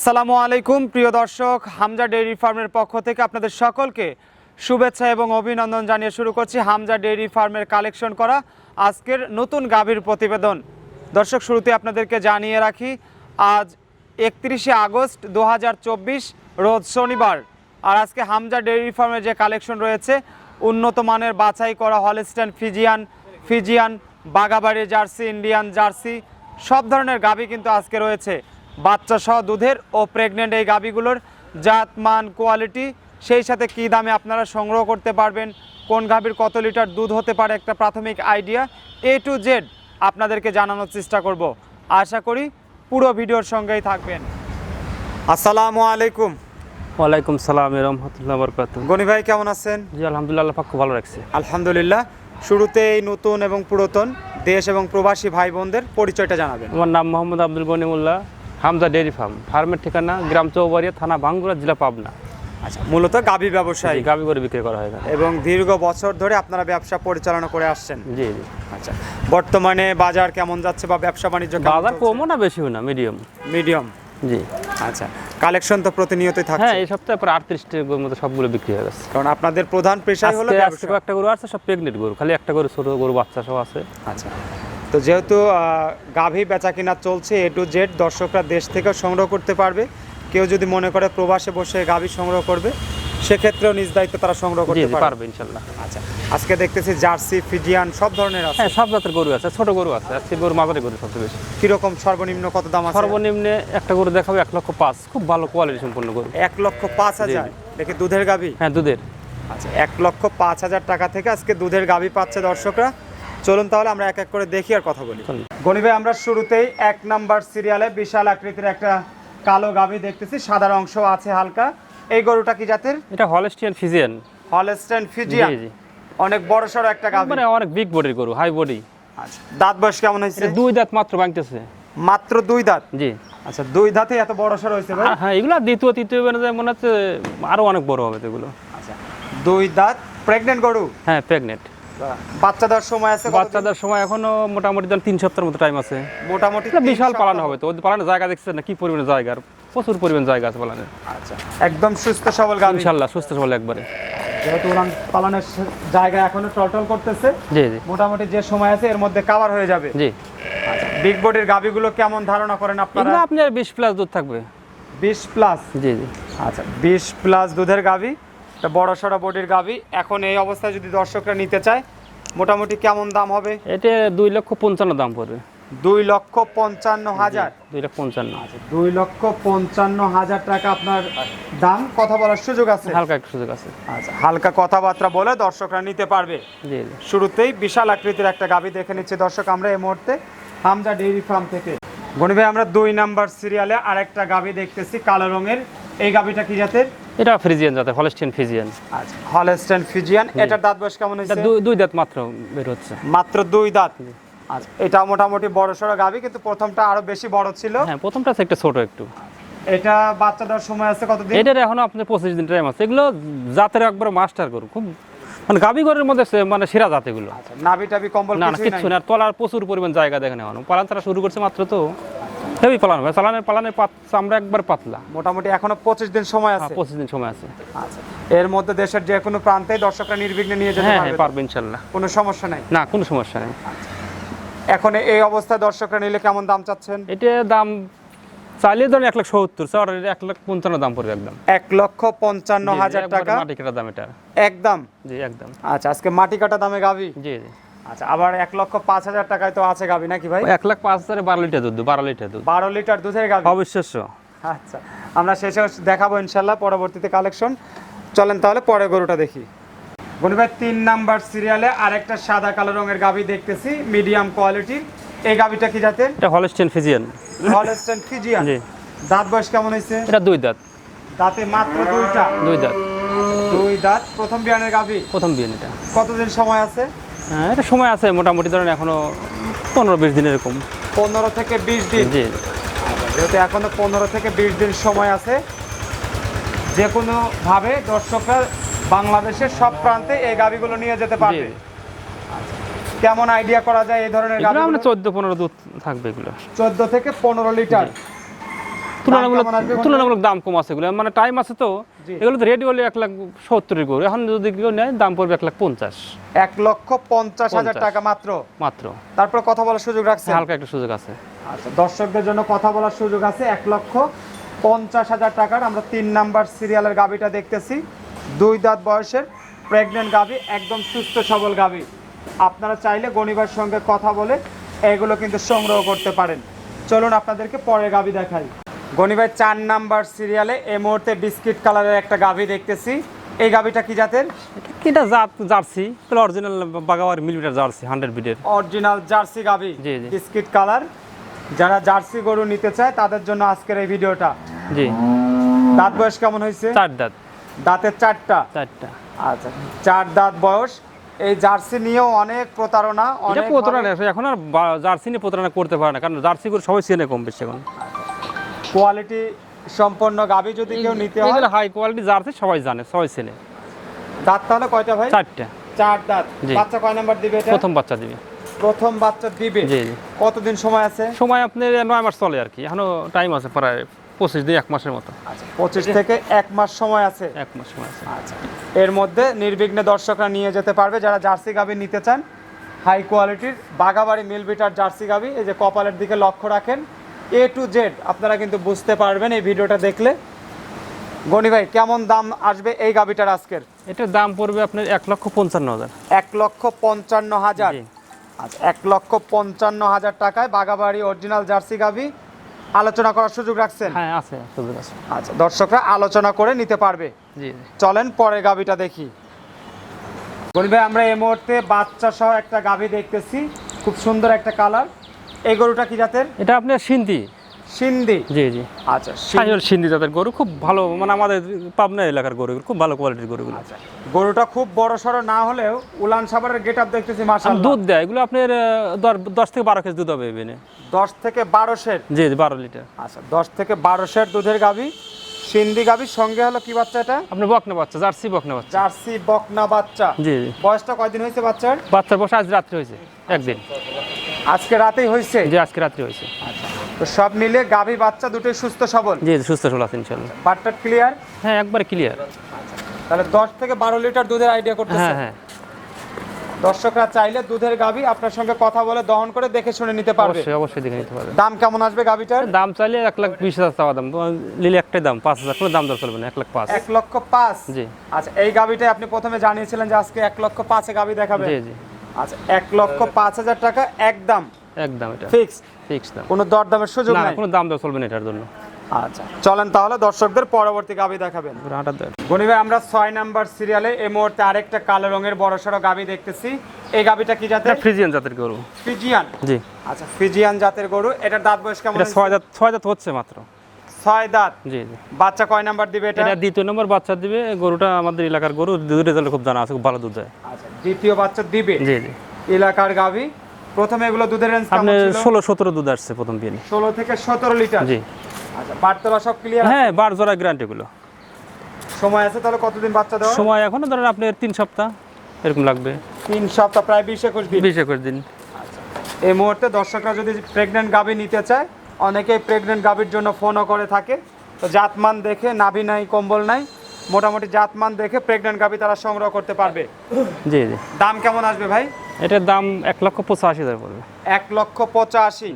আসসালামু আলাইকুম, প্রিয় দর্শক। হামজা ডেইরি ফার্মের পক্ষ থেকে আপনাদের সকলকে শুভেচ্ছা এবং অভিনন্দন জানিয়ে শুরু করছি হামজা ডেইরি ফার্মের কালেকশন করা আজকের নতুন গাভীর প্রতিবেদন। দর্শক, শুরুতে আপনাদেরকে জানিয়ে রাখি, আজ একত্রিশে আগস্ট দু হাজার চব্বিশ, রোজ শনিবার। আর আজকে হামজা ডেইরি ফার্মের যে কালেকশন রয়েছে, উন্নত মানের বাছাই করা হলস্টেন ফিজিয়ান ফিজিয়ান বাগাবাড়ি জার্সি, ইন্ডিয়ান জার্সি, সব ধরনের গাভী কিন্তু আজকে রয়েছে। বাচ্চা সহ দুধের ও প্রেগনেন্ট এই গাভীগুলোর জাত মান কোয়ালিটি সেই সাথে কী দামে আপনারা সংগ্রহ করতে পারবেন কোন গাভীর কত লিটার দুধ হতে পারে একটা প্রাথমিক আইডিয়া এ টু জেড আপনাদেরকে জানানোর চেষ্টা করব। আশা করি পুরো ভিডিওর সঙ্গেই থাকবেন। আসসালামু আলাইকুম। ওয়ালাইকুম সালাম রহমতুল্লাহ বরকাত। গনি ভাই কেমন আছেন? জি আলহামদুলিল্লাহ খুব ভালো রাখছে। আলহামদুলিল্লাহ। শুরুতে এই নতুন এবং পুরাতন দেশ এবং প্রবাসী ভাই বোনদের পরিচয়টা জানাবেন। আমার নাম মোহাম্মদ আব্দুল গনিমুল্লাহ হামজা ডেয়ারি ফার্ম। ফার্মের ঠিকানা গ্রাম চৌবাড়িয়া থানা ভাঙ্গুরা জেলা পাবনা। আচ্ছা মূলত গাভী ব্যবসায়ী। গাবি করে বিক্রি করা হয় এবং দীর্ঘ বছর ধরে আপনারা ব্যবসা পরিচালনা করে আসছেন। জি জি। আচ্ছা বর্তমানে বাজার কেমন যাচ্ছে বা ব্যবসা বাণিজ্য বাজার কমও না বেশিও না মিডিয়াম মিডিয়াম জি। আচ্ছা কালেকশন তো প্রতিনিয়তই থাকে হ্যাঁ এই সপ্তাহে প্রায় আটত্রিশটির মতো সবগুলো বিক্রি হয়ে গেছে। কারণ আপনাদের প্রধান পেশাই হলো একটা গরু আছে সব প্রেগনেন্ট গরু খালি একটা গরু ছোট গরু বাচ্চা সব আছে। আচ্ছা তো যেহেতু গাভী বেচা কিনা চলছে এ টু জেড দর্শকরা দেশ থেকেও সংগ্রহ করতে পারবে। কেউ যদি মনে করে প্রবাসে বসে গাভী সংগ্রহ করবে সেক্ষেত্রেও নিজ দায়িত্ব তারা সংগ্রহ করতে পারবে। পারবে ইনশাল্লাহ। আচ্ছা আজকে দেখতেছি জার্সি ফিজিয়ান সব ধরনের আছে। হ্যাঁ সব জাতের গরু আছে ছোট গরু আছে আজকে গরু মাঝারি গরু সবচেয়ে বেশি। কীরকম সর্বনিম্ন কত দাম আছে? সর্বনিম্নে একটা গরু দেখাবে এক লক্ষ পাঁচ খুব ভালো কোয়ালিটি সম্পন্ন গরু। এক লক্ষ পাঁচ হাজার? দেখি দুধের গাভী? হ্যাঁ দুধের। আচ্ছা এক লক্ষ পাঁচ হাজার টাকা থেকে আজকে দুধের গাভী পাচ্ছে দর্শকরা। চলুন তাহলে আমরা এক এক করে দেখি আর কথা বলি। গণি ভাই আমরা শুরুতেই এক নাম্বার সিরিয়ালে বিশাল আকৃতির একটা কালো গাভী দেখতেছি সাদার অংশ আছে হালকা। এই গরুটা কি জাতের? এটা হলস্টিয়ান ফিজিয়ান হলস্টেন ফিজিয়ান অনেক বড় সড়ো একটা গাভী। মানে অনেক বিগ বডির গরু হাই বডি আচ্ছা দাঁত বয়স কেমন হয়েছে? দুই দাঁত মাত্র ভাঙতেছে। মাত্র দুই দাঁত? জি। আচ্ছা দুই দাঁতে এত বড় সড়ো হয়েছে ভাই? হ্যাঁ এগুলো দ্বিতীয় তৃতীয় বের মনে হচ্ছে আরও অনেক বড় হবে এগুলো। আচ্ছা দুই দাঁত। প্রেগনেন্ট গরু? হ্যাঁ প্রেগনেন্ট বাচ্চা দেওয়ার সময় আছে? বাচ্চাদের সময় এখনও মোটামুটি ধরেন তিন সপ্তাহের মতো টাইম আছে। মোটামুটি বিশাল পালানো হবে তো পালানোর জায়গা দেখছেন না কি পরিমাণে জায়গা? আর প্রচুর পরিমাণ জায়গা আছে পালানোর। আচ্ছা একদম সুস্থ সবল গাভী ইনশাল্লাহ সুস্থ সবল একবারে। যেহেতু পালানের জায়গা এখনও টলটল করতেছে জি জি। মোটামুটি যে সময় আছে এর মধ্যে কাভার হয়ে যাবে। জি। বিগ বডির গাভিগুলো কেমন ধারণা করেন আপনারা? আপনার বিশ প্লাস দুধ থাকবে। বিশ প্লাস জি জি। আচ্ছা বিশ প্লাস দুধের গাভি একটা বড় সড়ো বডির গাভি। এখন এই অবস্থায় যদি দর্শকরা নিতে চায় মোটামুটি কেমন দাম হবে? এটা দুই লক্ষ পঞ্চান্ন দাম পড়বে। দুই লক্ষ পঞ্চান্ন হাজার। দুই লক্ষ পঞ্চান্ন। হাজার দুই লক্ষ পঞ্চান্ন হাজার টাকা আপনার দাম। কথা বলার সুযোগ আছে? হালকা একটু সুযোগ আছে। আচ্ছা হালকা কথাবার্তা বলে দর্শকরা নিতে পারবে। শুরুতেই বিশাল আকৃতির একটা গাভী দেখে নিচ্ছি দর্শক আমরা এই মুহূর্তে। হামজা ডেইরি ফার্ম থেকে। গণি ভাই আমরা দুই নাম্বার সিরিয়ালে আরেকটা গাভী দেখতেছি কালো রঙের। এই গাভীটা কি জাতের? এটা ফ্রিজিয়ান ফ্রিজিয়ান। আচ্ছা হলস্টেন ফিজিয়ান এটার দাঁত বয়স কেমন হয়েছে? দুই দাঁত মাত্র বের হচ্ছে। মাত্র দুই দাঁত? আচ্ছা এটা মোটামুটি বড় সড়ো গাভী কিন্তু প্রথমটা আরও বেশি বড় ছিল। হ্যাঁ প্রথমটা একটা ছোট একটু। এটা বাচ্চা দেওয়ার সময় আছে কতদিন? এটার এখনও আপনার পঁচিশ দিন টাইম আছে। এগুলো জাতের একবার মাস্টার গরু। খুব মানে গাবি গরের মধ্যে মানে সেরা জাত এগুলো। আচ্ছা নাভি টাভি কম্বল না নাই। না। তলার প্রচুর পরিমাণ জায়গা দেখেন এখনও। পালান তারা শুরু করছে মাত্র তো। হেভি পালানো ভাই চালানের পালানের আমরা একবার পাতলা। মোটামুটি এখনও পঁচিশ দিন সময় হ্যাঁ আছে। পঁচিশ দিন সময় আছে। আচ্ছা এর মধ্যে দেশের যে কোনো প্রান্তে দর্শকরা নির্বিঘ্নে নিয়ে যেতে হ্যাঁ হ্যাঁ পারবে পারবে ইনশাল্লাহ। কোনো সমস্যা নাই? না কোনো সমস্যা নেই। এখন এই অবস্থায় দর্শকরা নিলে কেমন দাম চাচ্ছেন? এটা দাম চাইলে ধরেন এক লাখ সত্তর স্যার এক লাখ পঞ্চান্ন দাম পড়বে একদম। এক লক্ষ পঞ্চান্ন হাজার টাকা? মাটি কাটা দাম এটা। একদম? জি একদম। আচ্ছা আজকে মাটি কাটা দামে গাবি? জি জি। আচ্ছা আবার এক লক্ষ পাঁচ হাজার টাকায় তো আছে গাবি নাকি ভাই? এক লাখ পাঁচ হাজারে বারো লিটার দুধ বারো লিটার দুধ। বারো লিটার দুধের গাবি অবিশ্বাস্য। আচ্ছা আমরা শেষে দেখাবো ইনশাল্লাহ পরবর্তীতে কালেকশন। চলেন তাহলে পরে গরুটা দেখি। গনি ভাই তিন নাম্বার সিরিয়ালে আরেকটা সাদা কালো রঙের গাবি দেখতেছি মিডিয়াম কোয়ালিটির এই গাবিটা কি জাতের? এটা হলস্টেন ফিজিয়ান হলস্টেন ফিজিয়ান জি। দাঁত বয়স কেমন হয়েছে? এটা দুই দাঁত। দাঁতে মাত্র দুইটা? দুই দাঁত। দুই দাঁত। প্রথম বিয়ানের গাবি প্রথম বিয়ে এটা। কতদিন সময় আছে? হ্যাঁ এটা সময় আছে মোটামুটি ধরেন এখনও পনেরো বিশ দিন এরকম। পনেরো থেকে বিশ দিন। জি। যেহেতু এখনও পনেরো থেকে বিশ দিন সময় আছে যে কোনো ভাবে দর্শকরা বাংলাদেশের সব প্রান্তে এই গাবিগুলো নিয়ে যেতে পারবে। কেমন আইডিয়া করা যায় এই ধরনের গাবি আমরা চোদ্দ পনেরো দুধ থাকবে এগুলো। চোদ্দ থেকে পনেরো লিটার। তুলনামূলক? তুলনামূলক দাম কম আছে এগুলো। মানে টাইম আছে তো। এগুলো তো রেডি হলে এক লাখ সত্তরের গরু এখন যদি কেউ নেয় দাম পড়বে এক লাখ পঞ্চাশ। এক লক্ষ পঞ্চাশ হাজার টাকা মাত্র? মাত্র। তারপর কথা বলার সুযোগ রাখছেন? হালকা একটা সুযোগ আছে। আচ্ছা দর্শকদের জন্য কথা বলার সুযোগ আছে। এক লক্ষ পঞ্চাশ হাজার টাকার। আমরা তিন নাম্বার সিরিয়ালের গাবিটা দেখতেছি। দুই দাঁত বয়সের প্রেগনেন্ট গাবি একদম সুস্থ সবল গাবি আপনারা চাইলে গণিবার সঙ্গে কথা বলে এগুলো কিন্তু সংগ্রহ করতে পারেন। চলুন আপনাদেরকে পরের গাবি দেখাই। গণিবাই চার নাম্বার সিরিয়ালে এই মুহূর্তে বিস্কিট কালারের একটা গাভি দেখতেছি। এই গাভিটা কি জাতের? এটা কিটা জাত জার্সি তাহলে অরিজিনাল বাগাওয়ার মিলিমিটার জার্সি হান্ড্রেড বিডের অরিজিনাল জার্সি গাভি জি, জি। Biscuit colour. যারা জার্সি গরু নিতে চায় তাদের জন্য আজকের এই ভিডিওটা। জি। দাঁত বয়স কেমন হয়েছে? চার দাঁত। দাঁতের চারটা? চারটা। আচ্ছা চার দাঁত বয়স। এই জার্সি নিয়েও অনেক প্রতারণা অনেক প্রতারণা এখন আর জার্সি নিয়ে প্রতারণা করতে পারে না কারণ জার্সি করে সবাই চেনে কম বেশি এখন। কোয়ালিটি সম্পন্ন গাভি যদি কেউ নিতে হয়। এগুলো হাই কোয়ালিটি জার্সি সবাই জানে সবাই ছেলে। দাঁত তাহলে কয়টা ভাই? চারটা। চার দাঁত। বাচ্চা কয় নাম্বার দিবে এটা? প্রথম বাচ্চা দিবে। প্রথম বাচ্চা দিবে। জি জি। কতদিন সময় আছে? সময় আপনার নয় মাস চলে আর কি। এখনও টাইম আছে প্রায় পঁচিশ দিন এক মাসের মতো। আচ্ছা পঁচিশ থেকে এক মাস সময় আছে। এক মাস সময় আছে। আচ্ছা। এর মধ্যে নির্বিঘ্নে দর্শকরা নিয়ে যেতে পারবে। যারা জার্সি গাভি নিতে চান হাই কোয়ালিটির বাগাবাড়ি মিলবিটার জার্সি গাভি এই যে কপালের দিকে লক্ষ্য রাখেন এ টু জেড আপনারা কিন্তু বুঝতে পারবেন এই ভিডিওটা দেখলে। গনি ভাই কেমন দাম আসবে এই গাভিটার আজকের? এটার দাম পড়বে আপনার এক লক্ষ পঞ্চান্ন হাজার। এক লক্ষ পঞ্চান্ন হাজার। আচ্ছা এক লক্ষ পঞ্চান্ন হাজার টাকায় বাগাবাড়ি অরিজিনাল জার্সি গাভি আলোচনা করার সুযোগ রাখছেন? হ্যাঁ আছে সুযোগ আছে। আচ্ছা দর্শকরা আলোচনা করে নিতে পারবে। জি চলেন পরে গাভিটা দেখি। গরিব ভাই আমরা এই মুহূর্তে বাচ্চা সহ একটা গাভি দেখতেছি। খুব সুন্দর একটা কালার। এই গরুটা কি জাতের? এটা আপনার সিন্ধি। সিন্ধি। জি জি। আচ্ছা সিন্ধি। সাইজল সিন্ধি জাতের গরু। খুব ভালো মানে আমাদের পাবনা এলাকার গরু খুব ভালো কোয়ালিটির গরুগুলো আচ্ছা গরুটা খুব বড় সড়ো না হলেও উলান সাবারের গেট আপ দেখতেছি আর দুধ দেয় এগুলো আপনার দশ- থেকে বারো কেজি দুধ হবে এখানে দশ থেকে বারো সের জি জি বারো লিটার। আচ্ছা দশ থেকে বারো সের দুধের গাভি। সিন্ধি গাভির সঙ্গে হলো কি বাচ্চা এটা? আপনার বকনা বাচ্চা জার্সি বকনা বাচ্চা। জার্সি বকনা বাচ্চা। জি জি। বয়সটা কয়দিন হয়েছে বাচ্চার? বাচ্চার বসে আজ রাত্রি হয়েছে একদিন। আজকে রাতেই হয়েছে? জি আজকে রাত্রি হয়েছে। তো সব মিলে গাভি বাচ্চা দুটোই সুস্থ সবল? জি সুস্থ সবল আছে ইনশাল্লাহ বাটটা ক্লিয়ার হ্যাঁ একবারে ক্লিয়ার তাহলে দশ থেকে বারো লিটার দুধের আইডিয়া করতেছে। হ্যাঁ হ্যাঁ। দর্শকরা চাইলে দুধের গাভি আপনার সঙ্গে কথা বলে দহন করে দেখে শুনে নিতে পারবে। অবশ্যই অবশ্যই দেখে নিতে পারবে। দাম কেমন আসবে গাভিটার? দাম চাইলে এক লাখ বিশ হাজার চাওয়া দাম। লিলে একটাই দাম পাঁচ হাজার কোনো দাম দর চলবে না এক লাখ পাঁচ। এক লক্ষ পাঁচ? জি। আচ্ছা এই গাভিটাই আপনি প্রথমে জানিয়েছিলেন যে আজকে এক লক্ষ পাঁচে গাভি দেখাবে। জি জি। আচ্ছা এক লক্ষ পাঁচ হাজার টাকা একদম একদম এটা। ফিক্স? ফিক্স দাম। কোনো দরদামের সুযোগ না নাই? কোনো দাম দর চলবে না এটার জন্য। আচ্ছা চলেন তাহলে দর্শকদের পরবর্তী গাভি দেখাবেন। গনি ভাই আমরা ছয় নাম্বার সিরিয়ালে এই মুহূর্তে আরেকটা কালো রঙের বড় সড়ো গাভি দেখতেছি। এই গাভিটা কি জাতের? ফ্রিজিয়ান জাতের গরু। ফিজিয়ান জি। আচ্ছা ফিজিয়ান জাতের গরু। এটার দাঁত বয়স কেমন? ছয় দাঁত ছয় দাঁত হচ্ছে মাত্র। ছয় দাঁত। জি জি। বাচ্চা কয় নাম্বার দিবে এটা? এটা দ্বিতীয় নম্বর বাচ্চা দিবে। গরুটা আমাদের এলাকার গরু। দুধ রেজাল্ট খুব জানা আছে খুব ভালো দুধ দেয়। আচ্ছা দ্বিতীয় বাচ্চা দিবে? জি জি। এলাকার গাভি? প্রথমে এগুলো দুধের রেঞ্জ আপনি ষোলো সতেরো দুধ আসছে প্রথম বিয়ে ষোলো থেকে সতেরো লিটার জি। আচ্ছা বাড়তলা সব ক্লিয়ার হ্যাঁ বার জোড়া গ্যারান্টি গুলো সময় আছে তাহলে কতদিন বাচ্চা দেওয়া সময় এখনও ধরেন আপনার তিন সপ্তাহ এরকম লাগবে। তিন সপ্তাহ প্রায় বিশ একুশ দিন। বিশ একুশ দিন। এই মুহূর্তে দর্শকরা যদি প্রেগনেন্ট গাভী নিতে চায় অনেকেই প্রেগনেন্ট গাভির জন্য ফোনও করে থাকে। তো জাতমান দেখে নাভি নাই কম্বল নাই মোটামুটি জাতমান দেখে প্রেগনেন্ট গাভি তারা সংগ্রহ করতে পারবে। জি জি। দাম কেমন আসবে ভাই? এটার দাম এক লক্ষ পঁচাশি হাজার পড়বে। এক লক্ষ পঁচাশি?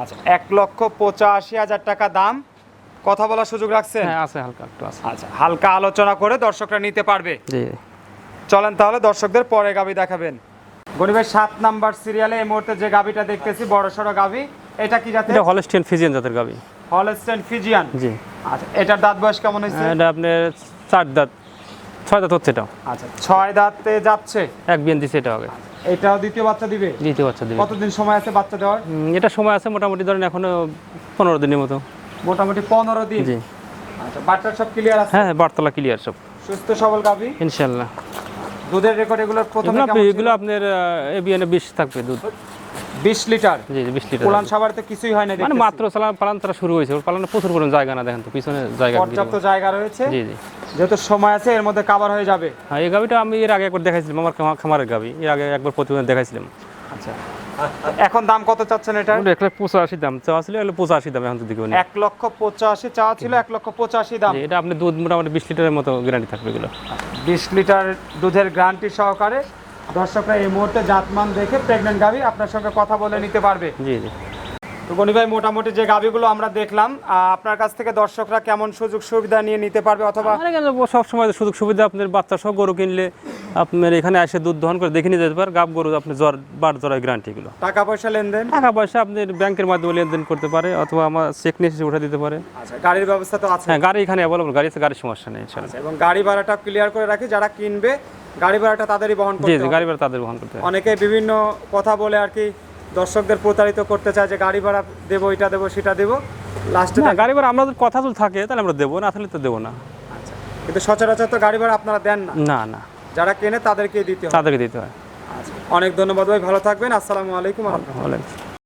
আচ্ছা এক লক্ষ পঁচাশি হাজার টাকা দাম। কথা বলার সুযোগ রাখছেন? হ্যাঁ আছে হালকা একটু আছে। আচ্ছা হালকা আলোচনা করে দর্শকরা নিতে পারবে। জি। চলেন তাহলে দর্শকদের পরে গাবি দেখাবেন। গরিবের সাত নাম্বার সিরিয়ালে এই মুহূর্তে যে গাবিটা দেখতেছি বড় সড়ো গাবি এটা কি জাতের? এটা হলস্টিয়ান ফিজিয়ান জাতের গাবি। হলস্টেন ফিজিয়ান জি। আচ্ছা এটার দাঁত বয়স কেমন হয়েছে? এটা আপনার চার দাঁত ছয় দাঁত হচ্ছে এটা আচ্ছা ছয় দাঁতে যাচ্ছে? এক বিয়ান দিচ্ছে এটা হবে এটাও দ্বিতীয় বাচ্চা দিবে? দ্বিতীয় বাচ্চা দেবে। কতদিন সময় আছে বাচ্চা দেওয়ার? এটা সময় আছে মোটামুটি ধরেন এখনও পনেরো দিনের মতো। মোটামুটি পনেরো দিন। জি। আচ্ছা বাচ্চার সব ক্লিয়ার আছে? হ্যাঁ হ্যাঁ বারতলা ক্লিয়ার সব। সুস্থ সবল গাবি? ইনশাল্লাহ। দুধের রেকর্ড এগুলোর প্রথমে এগুলো আপনি- এগুলো আপনার এবিএনে বিশ থাকবে দুধ। বিশ লিটার? জি জি বিশ লিটার পুলান সাবারতে কিছুই হয় না মানে মাত্র পালান তারা শুরু হয়েছে পালানে প্রচুর পরিমাণ জায়গা না দেখেন তো পিছনে জায়গা পর্যাপ্ত জায়গা রয়েছে। জি জি। যেহেতু সময় আছে এর মধ্যে কাভার হয়ে যাবে। হ্যাঁ এই গাবিটা আমি এর আগে একবার দেখাইছিলাম আমার খামারের গাবি এর আগে একবার প্রতিবেদন দেখাইছিলাম। আচ্ছা। এখন দাম কত চাচ্ছেন এটা? এক লাখ পঁচাশি দাম চাওয়া ছিল পঁচাশি দাম এখন দিকে এক লক্ষ পঁচাশি চাওয়া ছিল এক লক্ষ পঁচাশি দাম। এটা আপনি দুধ মোটামুটি বিশ লিটারের মতো গ্যারান্টি থাকবে এগুলো। বিশ লিটার দুধের গ্যারান্টি সহকারে দর্শকরা এই মুহূর্তে জাতমান দেখে প্রেগনেন্ট গাভি আপনার সঙ্গে কথা বলে নিতে পারবে। জি জি। তো গনি ভাই মোটামুটি যে গাভিগুলো আমরা দেখলাম আপনার কাছ থেকে দর্শকরা কেমন সুযোগ সুবিধা নিয়ে নিতে পারবে অথবা সব সময় সুযোগ সুবিধা আপনার বাচ্চা সহ গরু কিনলে আপনার এখানে এসে দুধ দহন করে দেখে নিয়ে যেতে পারে। গাব গরু আপনি জ্বর বার জ্বরের গ্যারান্টি এগুলো। টাকা পয়সা লেনদেন? টাকা পয়সা আপনি ব্যাংকের মাধ্যমে লেনদেন করতে পারে অথবা আমার চেক নিয়ে এসে উঠে দিতে পারে। আচ্ছা গাড়ির ব্যবস্থা তো আছে। হ্যাঁ গাড়ি এখানে অ্যাভেলেবল গাড়ি আছে গাড়ির সমস্যা নেই এবং গাড়ি ভাড়াটা ক্লিয়ার করে রাখি যারা কিনবে গাড়ি ভাড়াটা তাদেরই বহন করতে জি গাড়ি ভাড়া তাদের বহন করতে অনেকে বিভিন্ন কথা বলে আর কি দর্শকদের প্রতারিত করতে চায় যে গাড়ি ভাড়া দেবো এটা দেবো সেটা দেবো। লাস্টে না গাড়ি ভাড়া আমাদের কথা যদি থাকে তাহলে আমরা দেবো না তাহলে তো দেবো না। আচ্ছা কিন্তু সচরাচর তো গাড়ি ভাড়া আপনারা দেন না। না না। যারা কেনে তাদেরকে দিতে হয় তাদেরকে দিতে হয়। অনেক ধন্যবাদ ভাই ভালো থাকবেন। আসসালামু আলাইকুম। রহমতুল্লাহ বলেন